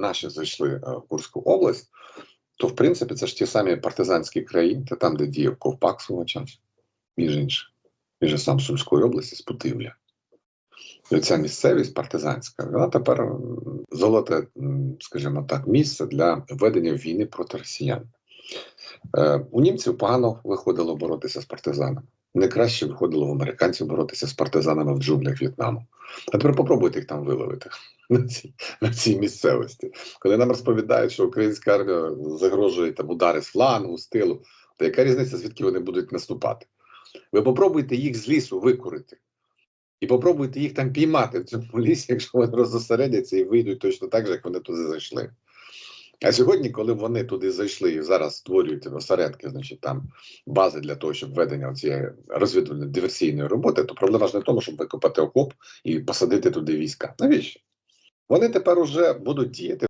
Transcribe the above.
наші зайшли е, в Курську область, то в принципі це ж ті самі партизанські країни, там, де діяв Ковпак свого часу, між іншим, між сам Сумської області, з Путивля. І оця місцевість партизанська, вона тепер золоте, скажімо так, місце для ведення війни проти росіян. Е, у німців погано виходило боротися з партизанами. Не краще виходило у американців боротися з партизанами в джунглях В'єтнаму. А тепер попробуйте їх там виловити на цій, на цій місцевості. Коли нам розповідають, що українська армія загрожує там удари з флангу, з тилу, то яка різниця, звідки вони будуть наступати? Ви попробуйте їх з лісу викурити. І попробуйте їх там піймати в цьому лісі, якщо вони роззосередяться і вийдуть точно так же, як вони туди зайшли. А сьогодні, коли вони туди зайшли і зараз створюють осередки, значить там бази для того, щоб ведення цієї розвідувальної диверсійної роботи, то проблема ж не в тому, щоб викопати окоп і посадити туди війська. Навіщо? Вони тепер уже будуть діяти